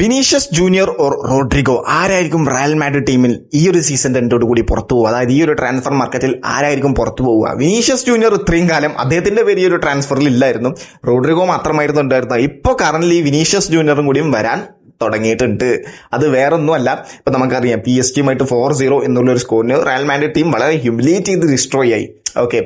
Vinicius junior or Rodrigo ആരായിരിക്കും Real Madrid ടീമിൽ ഈ ഒരു സീസൺ രണ്ടോട് കൂടി പുറത്തു പോകുക അതായത് ഈ ഒരു ട്രാൻസ്ഫർ മാർക്കറ്റിൽ ആരായിരിക്കും പുറത്തു പോവുക? വിനീഷ്യസ് ജൂനിയർ ഇത്രയും കാലം അദ്ദേഹത്തിന്റെ പേര് ഈ ഒരു ട്രാൻസ്ഫറിൽ ഇല്ലായിരുന്നു. റോഡ്രിഗോ മാത്രമായിരുന്നു ഉണ്ടായിരുന്നത്. ഇപ്പോൾ കറന്റ് വിനീഷ്യസ് ജൂനിയറും കൂടിയും വരാൻ തുടങ്ങിയിട്ടുണ്ട്. അത് വേറൊന്നുമല്ല. ഇപ്പൊ നമുക്കറിയാം പി എസ് ടിയുമായിട്ട് ഫോർ സീറോ എന്നുള്ള ഒരു സ്കോറിന് റയൽ മാൻഡ്രിഡ് ടീം വളരെ ഹ്യൂമിലേറ്റ് ചെയ്ത് ഡിസ്ട്രോയ് ആയി. ഓക്കെ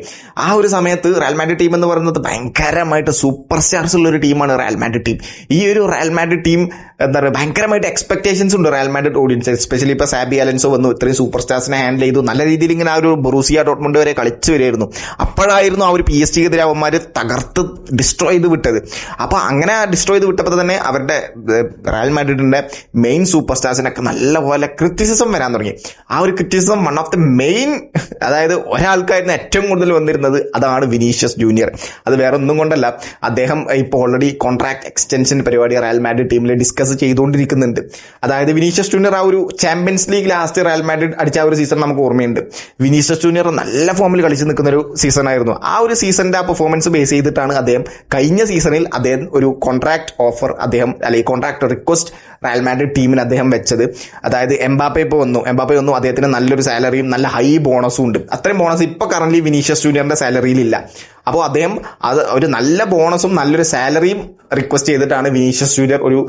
ആ ഒരു സമയത്ത് റയൽ മാഡ്രിഡ് ടീം എന്ന് പറയുന്നത് ഭയങ്കരമായിട്ട് സൂപ്പർ സ്റ്റാർസ് ഉള്ള ഒരു ടീമാണ് റയൽ മാഡ്രിഡ് ടീം ഈ ഒരു റയൽ മാഡ്രിഡ് ടീം എന്താ പറയുക ഭയങ്കരമായിട്ട് എക്സ്പെക്ടേഷൻസ് ഉണ്ട് റയൽ മാഡ്രിഡ് ഓഡിയൻസ് എസ്പെഷ്യലി ഇപ്പോൾ സാബി അലൻസോ വന്നു ഇത്രയും സൂപ്പർ സ്റ്റാർസിനെ ഹാൻഡിൽ ചെയ്തു. നല്ല രീതിയിൽ ഇങ്ങനെ ആ ഒരു ബറൂസിയ ഡോട്ട്മുണ്ട് വരെ കളിച്ചു വരികയായിരുന്നു അപ്പോഴായിരുന്നു ആ ഒരു പി എസ് ടിക്കെതിരെ അവന്മാർ തകർത്ത് ഡിസ്ട്രോയ് ചെയ്ത് വിട്ടത്. അപ്പോൾ അങ്ങനെ ഡിസ്ട്രോയ് ചെയ്ത് വിട്ടപ്പോൾ തന്നെ അവരുടെ റയൽ മാഡ്രിഡിന്റെ മെയിൻ സൂപ്പർ സ്റ്റാർസിനൊക്കെ നല്ലപോലെ ക്രിറ്റിസിസം വരാൻ തുടങ്ങി. ആ ഒരു criticism one of the main അതായത് ഒരാൾക്കായിരുന്നു ഏറ്റവും കൂടുതൽ വന്നിരുന്നത് അതാണ് വിനീഷ്യസ് ജൂനിയർ. അത് വേറെ ഒന്നും കൊണ്ടല്ല. അദ്ദേഹം ഇപ്പോൾ ഓൾറെഡി കോൺട്രാക്ട് എക്സ്റ്റൻഷൻ പരിപാടി റയൽ മാഡ്രിഡ് ടീമിൽ ഡിസ്കസ് ചെയ്തുകൊണ്ടിരിക്കുന്നുണ്ട്. അതായത് വിനീഷ്യസ് ജൂനിയർ ആ ഒരു Champions League last Real Madrid അടിച്ച ആ ഒരു സീസൺ നമുക്ക് ഓർമ്മയുണ്ട്. വിനീഷ്യസ് ജൂനിയർ നല്ല ഫോമിൽ കളിച്ചു നിൽക്കുന്ന ഒരു സീസൺ ആയിരുന്നു. ആ ഒരു സീസണിന്റെ ആ പെർഫോമൻസ് ബേസ് ചെയ്തിട്ടാണ് അദ്ദേഹം കഴിഞ്ഞ സീസണിൽ അദ്ദേഹം ഒരു കോൺട്രാക്ട് ഓഫർ അദ്ദേഹം അല്ലെങ്കിൽ കോൺട്രാക്ട് റിക്വസ്റ്റ് റയൽ മാഡ്രിഡ് ടീമിന് അദ്ദേഹം വെച്ചത്. അതായത് എംബാപ്പെ ഇപ്പോൾ വന്നു. എംബാപ്പെ വന്നു. അദ്ദേഹത്തിന് നല്ലൊരു സാലറിയും നല്ല ഹൈ ബോണസും ഉണ്ട്. അത്രയും ബോണസ് ഇപ്പോൾ കറന്റ് വിനീഷ്യസ് ജൂനിയറിന്റെ സാലറിയിലില്ല. അപ്പോൾ അദ്ദേഹം അത് ഒരു നല്ല ബോണസും നല്ലൊരു സാലറിയും റിക്വസ്റ്റ് ചെയ്തിട്ടാണ് വിനീഷ്യസ് ജൂനിയർ ഒരു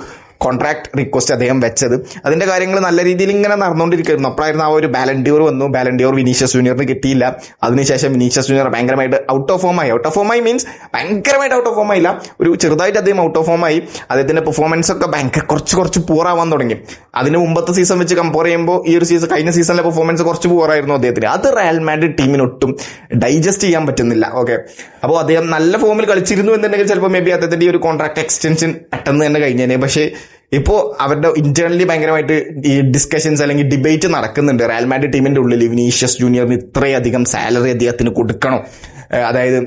കോൺട്രാക്ട് റിക്വസ്റ്റ് അദ്ദേഹം വെച്ചത്. അതിന്റെ കാര്യങ്ങൾ നല്ല രീതിയിൽ ഇങ്ങനെ നടന്നുകൊണ്ടിരിക്കുന്നു അപ്പോഴായിരുന്നു ആ ഒരു ബാലൻഡിയോർ വന്നു. ബാലൻഡിയോർ വിനീഷ്യസ് ജൂനിയറിന് കിട്ടിയില്ല. അതിനുശേഷം വിനീഷ്യസ് ജൂനിയർ ഭയങ്കരമായിട്ട് ഔട്ട് ഓഫ് ഫോം ആയി. ഔട്ട് ഓഫ് ഫോം ആയി മീൻസ് ഭയങ്കരമായിട്ട് ഔട്ട് ഓഫ് ഫോം ആയില്ല. ഒരു ചെറുതായിട്ട് അദ്ദേഹം ഔട്ട് ഓഫ് ഫോം ആയി. അദ്ദേഹത്തിന്റെ പെർഫോമൻസ് ഒക്കെ ഭയങ്കര കുറച്ച് കുറച്ച് പൂറാവാൻ തുടങ്ങി. അതിന് മുമ്പത്തെ സീസൺ വെച്ച് കമ്പയർ ചെയ്യുമ്പോൾ ഈ ഒരു സീസൺ കഴിഞ്ഞ സീസണിലെ പെർഫോമൻസ് കുറച്ച് പൂറായിരുന്നു അദ്ദേഹത്തിന്. അത് റയൽ മാഡ്രിഡ് ടീമിനൊട്ടും ഡൈജസ്റ്റ് ചെയ്യാൻ പറ്റുന്നില്ല. ഓക്കെ അപ്പോൾ അദ്ദേഹം നല്ല ഫോമിൽ കളിച്ചിരുന്നു എന്നുണ്ടെങ്കിൽ ചിലപ്പോൾ മേ ബി അദ്ദേഹത്തിന്റെ ഈ ഒരു കോൺട്രാക്ട് എക്സ്റ്റൻഷൻ പെട്ടെന്ന് തന്നെ കഴിഞ്ഞേനെ. പക്ഷേ ഇപ്പോൾ അവരുടെ ഇന്റേണലി ഭയങ്കരമായിട്ട് ഈ ഡിസ്കഷൻസ് അല്ലെങ്കിൽ ഡിബേറ്റ് നടക്കുന്നുണ്ട്. റയൽ മാഡ്രിഡ് ടീമിന്റെ ഉള്ളിൽ വിനീഷ്യസ് ജൂനിയറിന് ഇത്രയധികം സാലറി അദ്ദേഹത്തിന് കൊടുക്കണോ. അതായത്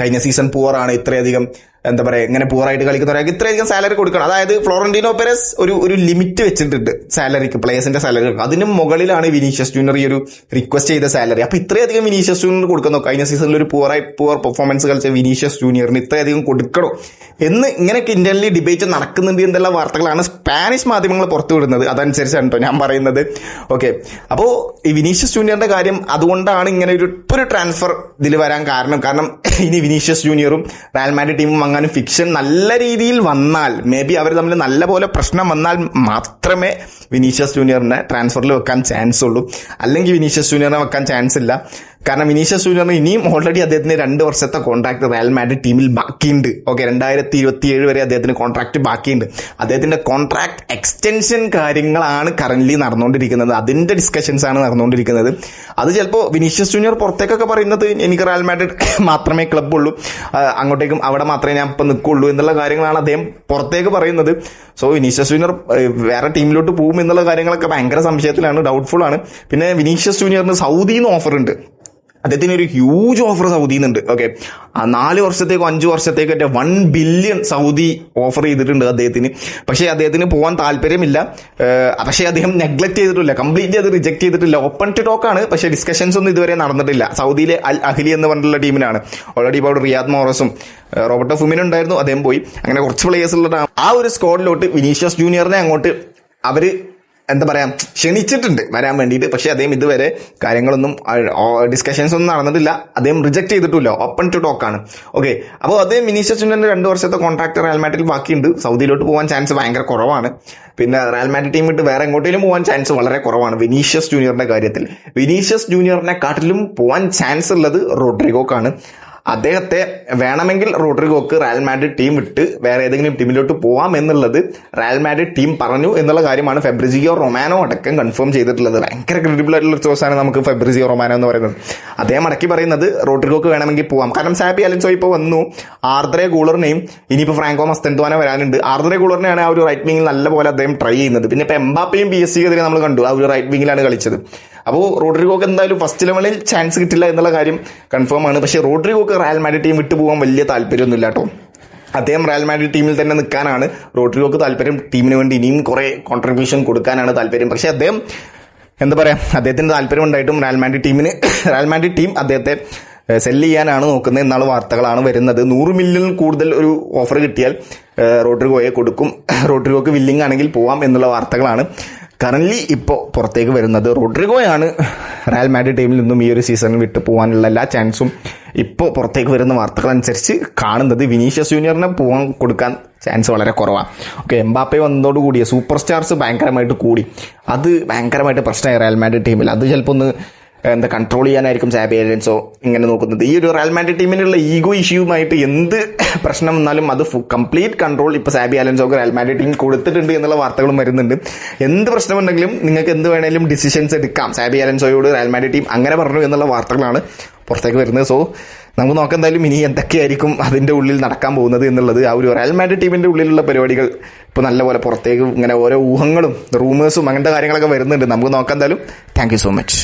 കഴിഞ്ഞ സീസൺ പൂവറാണ് ഇത്രയധികം എന്താ പറയാ ഇങ്ങനെ പൂറായിട്ട് കളിക്കുന്ന ഒരാൾക്ക് ഇത്രയധികം സാലറി കൊടുക്കണം. അതായത് ഫ്ലോറന്റീനോ പെരസ് ഒരു ഒരു ലിമിറ്റ് വെച്ചിട്ടുണ്ട് സാലറിക്ക് പ്ലേയേഴ്സിന്റെ സാലറി അതിന് മുകളിലാണ് വിനീഷ്യസ് ജൂനിയർ ഈ ഒരു റിക്വസ്റ്റ് ചെയ്ത സാലറി അപ്പൊ ഇത്രയധികം വിനീഷ്യസ് ജൂനിയർ കൊടുക്കുന്നു. കഴിഞ്ഞ സീസണിൽ ഒരു പൂറായി പൂർ പെർഫോമൻസ് കളിച്ച വിനീഷ്യസ് ജൂനിയറിന് ഇത്രയധികം കൊടുക്കണോ. എന്ന് ഇങ്ങനെയൊക്കെ ഇന്ത്യനിൽ ഡിബേറ്റ് നടക്കുന്നുണ്ട് എന്നുള്ള വാർത്തകളാണ് സ്പാനിഷ് മാധ്യമങ്ങൾ പുറത്തുവിടുന്നത്. അതനുസരിച്ചാണ് കേട്ടോ ഞാൻ പറയുന്നത്. ഓക്കെ അപ്പോ ഈ വിനീഷ്യസ് ജൂനിയറിന്റെ കാര്യം അതുകൊണ്ടാണ് ഇങ്ങനെ ഒരു ഒരു ട്രാൻസ്ഫർ ഇതിൽ വരാൻ കാരണം. കാരണം ഇനി വിനീഷ്യസ് ജൂനിയറും റയൽ മാഡ്രിഡ് ടീമും അങ്ങനെ ഫിക്ഷൻ നല്ല രീതിയിൽ വന്നാൽ മേ ബി അവർ തമ്മിൽ നല്ല പോലെ പ്രശ്നം വന്നാൽ മാത്രമേ വിനീഷ്യസ് ജൂനിയറിനെ ട്രാൻസ്ഫറിൽ വെക്കാൻ ചാൻസ് ഉള്ളൂ. അല്ലെങ്കിൽ വിനീഷ്യസ് ജൂനിയറിനെ വെക്കാൻ ചാൻസ് ഇല്ല. കാരണം വിനീഷ്യസ് ജൂനിയറിന് ഇനിയും ഓൾറെഡി അദ്ദേഹത്തിന് രണ്ട് വർഷത്തെ കോൺട്രാക്ട് റയൽ മാഡ്രിഡ് ടീമിൽ ബാക്കിയുണ്ട്. ഓക്കെ രണ്ടായിരത്തി ഇരുപത്തി ഏഴ് വരെ അദ്ദേഹത്തിന് കോൺട്രാക്ട് ബാക്കിയുണ്ട്. അദ്ദേഹത്തിന്റെ കോൺട്രാക്ട് എക്സ്റ്റൻഷൻ കാര്യങ്ങളാണ് കറന്റ് നടന്നുകൊണ്ടിരിക്കുന്നത്. അതിന്റെ ഡിസ്കഷൻസ് ആണ് നടന്നുകൊണ്ടിരിക്കുന്നത്. അത് ചിലപ്പോൾ വിനീഷ്യസ് ജൂനിയർ പുറത്തേക്കൊക്കെ പറയുന്നത് എനിക്ക് റയൽ മാഡ്രിഡ് മാത്രമേ ക്ലബ് ഉള്ളൂ. അങ്ങോട്ടേക്കും അവിടെ മാത്രമേ ഞാൻ ഇപ്പം നിൽക്കുള്ളൂ എന്നുള്ള കാര്യങ്ങളാണ് അദ്ദേഹം പുറത്തേക്ക് പറയുന്നത്. സോ വിനീഷ്യസ് ജൂനിയർ വേറെ ടീമിലോട്ട് പോകും എന്നുള്ള കാര്യങ്ങളൊക്കെ ഭയങ്കര സംശയത്തിലാണ് ഡൗട്ട്ഫുൾ ആണ്. പിന്നെ വിനീഷ്യസ് ജൂനിയറിന് സൗദിയിൽ നിന്ന് ഓഫർ ഉണ്ട്. അദ്ദേഹത്തിന് ഒരു ഹ്യൂജ് ഓഫർ സൗദിയിൽ നിന്നുണ്ട് ഓക്കെ നാല് വർഷത്തേക്കോ അഞ്ച് വർഷത്തേക്കോ വൺ ബില്യൺ സൗദി ഓഫർ ചെയ്തിട്ടുണ്ട് അദ്ദേഹത്തിന്. പക്ഷേ അദ്ദേഹത്തിന് പോകാൻ താല്പര്യമില്ല. പക്ഷേ അദ്ദേഹം നെഗ്ലക്ട് ചെയ്തിട്ടില്ല. കംപ്ലീറ്റ്ലി അത് റിജക്ട് ചെയ്തിട്ടില്ല. ഓപ്പൺ ടു ടോക്ക് ആണ്. പക്ഷേ ഡിസ്കഷൻസ് ഒന്നും ഇതുവരെ നടന്നിട്ടില്ല. സൗദിയിലെ അൽ അഹ്ലി എന്ന് പറഞ്ഞിട്ടുള്ള ടീമിനാണ്. ഓൾറെഡി ഇപ്പോൾ റിയാദ് മോറസും റോബർട്ട് റോബർട്ടോ ഫുമിനും ഉണ്ടായിരുന്നു. അദ്ദേഹം പോയി. അങ്ങനെ കുറച്ച് പ്ലേയേഴ്സ് ഉള്ള ആ ഒരു സ്ക്വാഡിലോട്ട് വിനീഷ്യസ് ജൂനിയറിനെ അങ്ങോട്ട് അവർ എന്താ പറയാ ക്ഷണിച്ചിട്ടുണ്ട് വരാൻ വേണ്ടിയിട്ട്. പക്ഷേ അദ്ദേഹം ഇതുവരെ കാര്യങ്ങളൊന്നും ഡിസ്കഷൻസ് ഒന്നും നടന്നിട്ടില്ല. അദ്ദേഹം റിജക്ട് ചെയ്തിട്ടില്ല ഓപ്പൺ ടു ടോക്ക് ആണ്. ഓക്കെ അപ്പോൾ അദ്ദേഹം മിനിസ്റ്റർ ചുണ്ടന്റെ രണ്ട് വർഷത്തെ കോൺട്രാക്ട് റയൽ മാഡ്രിഡിൽ ബാക്കിയുണ്ട്. സൗദിയിലോട്ട് പോകാൻ ചാൻസ് ഭയങ്കര കുറവാണ്. പിന്നെ റയൽ മാഡ്രിഡ് ടീം വിട്ട് വേറെ എങ്ങോട്ടേലും പോകാൻ ചാൻസ് വളരെ കുറവാണ്. വിനീഷ്യസ് ജൂനിയറിന്റെ കാര്യത്തിൽ. വിനീഷ്യസ് ജൂനിയറിനെ കാട്ടിലും പോകാൻ ചാൻസ് ഉള്ളത് റോഡ്രിഗോക്കാണ്. അദ്ദേഹത്തെ വേണമെങ്കിൽ റോഡ്രിഗോക്ക് റയൽ മാഡ്രിഡ് ടീം വിട്ട് വേറെ ഏതെങ്കിലും ടീമിലോട്ട് പോവാം എന്നുള്ളത് റയൽ മാഡ്രിഡ് ടീം പറഞ്ഞു എന്നുള്ള കാര്യമാണ് ഫെബ്രിജിയോ റൊമാനോ അടക്കം കൺഫേം ചെയ്തിട്ടുള്ളത്. ഭയങ്കര ക്രെഡിബിൾ ആയിട്ടുള്ള ഒരു സോഴ്സാണ് നമുക്ക് ഫെബ്രിജിയോ റൊമാനോ എന്ന് പറയുന്നത്. അദ്ദേഹം അടക്കി പറയുന്നത് റോഡ്രിഗോക്ക് വേണമെങ്കിൽ പോവാം. കാരണം സാപ്പി അലൻസോ ഇപ്പോൾ വന്നു. ആർദ്രെ ഗൂളറിനെയും ഇനിയിപ്പോൾ ഫ്രാങ്കോ മസ്തൻതോനെ വരാനുണ്ട്. ആർദ്രെ ഗൂളറിനെയാണ് ആ ഒരു റൈറ്റ് വിങ്ങിൽ നല്ല പോലെ അദ്ദേഹം ട്രൈ ചെയ്യുന്നത്. പിന്നെ ഇപ്പോൾ എംബാപ്പയും പി എസ് സിക്കെതിരെ നമ്മൾ കണ്ടു. ആ ഒരു റൈറ്റ് വിങ്ങിലാണ് കളിച്ചത്. അപ്പോൾ റോഡ്രിഗോക്ക് എന്തായാലും ഫസ്റ്റ് ലെവലിൽ ചാൻസ് കിട്ടില്ല എന്നുള്ള കാര്യം കൺഫേം ആണ്. പക്ഷേ റോഡ്രിഗോക്ക് റയൽ മാഡ്രിഡ് ടീം വിട്ടു പോകാൻ വലിയ താല്പര്യമൊന്നുമില്ല കേട്ടോ. അദ്ദേഹം റയൽ മാഡ്രിഡ് ടീമിൽ തന്നെ നിൽക്കാനാണ് റോഡ്രിഗോക്ക് താല്പര്യം ടീമിന് വേണ്ടി ഇനിയും കുറേ കോൺട്രിബ്യൂഷൻ കൊടുക്കാനാണ് താല്പര്യം. പക്ഷേ അദ്ദേഹം എന്താ പറയാ അദ്ദേഹത്തിന് താല്പര്യം ഉണ്ടായിട്ടും റയൽ മാഡ്രിഡ് ടീമിന് റയൽ മാഡ്രിഡ് ടീം അദ്ദേഹത്തെ സെൽ ചെയ്യാനാണ് നോക്കുന്നത് എന്നാണ് വാർത്തകളാണ് വരുന്നത്. നൂറ് മില്യൺ കൂടുതൽ ഒരു ഓഫർ കിട്ടിയാൽ റോഡ്രിഗോയെ കൊടുക്കും. റോഡ്രിഗോക്ക് വില്ലിംഗ് ആണെങ്കിൽ പോവാം എന്നുള്ള വാർത്തകളാണ് കറന്റ് ഇപ്പോൾ പുറത്തേക്ക് വരുന്നത് റോഡ്രിഗോയാണ്. റയൽ മാഡ്രിഡ് ടീമിൽ നിന്നും ഈ ഒരു സീസണിൽ വിട്ടു പോകാനുള്ള എല്ലാ ചാൻസും ഇപ്പോൾ പുറത്തേക്ക് വരുന്ന വാർത്തകൾ അനുസരിച്ച് കാണുന്നത് വിനീഷ്യസ് ജൂനിയറിനെ പോകാൻ കൊടുക്കാൻ ചാൻസ് വളരെ കുറവാണ് ഓക്കെ എംബാപ്പെ വന്നതോടുകൂടി സൂപ്പർ സ്റ്റാർസ് ഭയങ്കരമായിട്ട് കൂടി. അത് ഭയങ്കരമായിട്ട് പ്രശ്നമായി റയൽ മാഡ്രിഡ് ടീമിൽ അത് ചിലപ്പോൾ ഒന്ന് എന്താ കൺട്രോൾ ചെയ്യാനായിരിക്കും സാബി അലൻസോ ഇങ്ങനെ നോക്കുന്നത്. ഈ ഒരു റയൽ മാൻഡ്രിഡ് ടീമിനുള്ള ഈഗോ ഇഷ്യൂമായിട്ട് എന്ത് പ്രശ്നം വന്നാലും അത് കംപ്ലീറ്റ് കൺട്രോൾ ഇപ്പൊ സാബി അലൻസോക്ക് റയൽ മാൻഡ്രിഡ് ടീം കൊടുത്തിട്ടുണ്ട് എന്നുള്ള വാർത്തകളും വരുന്നുണ്ട്. എന്ത് പ്രശ്നമുണ്ടെങ്കിലും നിങ്ങൾക്ക് എന്ത് വേണേലും ഡിസിഷൻസ് എടുക്കാം. സാബി അലൻസോയോട് റയൽ മാൻഡ്രിഡ് ടീം അങ്ങനെ പറഞ്ഞു എന്നുള്ള വാർത്തകളാണ് പുറത്തേക്ക് വരുന്നത്. സോ നമുക്ക് നോക്കാം എന്തായാലും ഇനി എന്തൊക്കെയായിരിക്കും അതിന്റെ ഉള്ളിൽ നടക്കാൻ പോകുന്നത് എന്നുള്ളത്. ആ ഒരു റയൽ മാൻഡ്രിഡ് ടീമിന്റെ ഉള്ളിലുള്ള പരിപാടികൾ ഇപ്പൊ നല്ലപോലെ പുറത്തേക്ക് ഇങ്ങനെ ഓരോ ഊഹങ്ങളും റൂമേഴ്സും അങ്ങനത്തെ കാര്യങ്ങളൊക്കെ വരുന്നുണ്ട്. നമുക്ക് നോക്കാം എന്തായാലും. Thank so much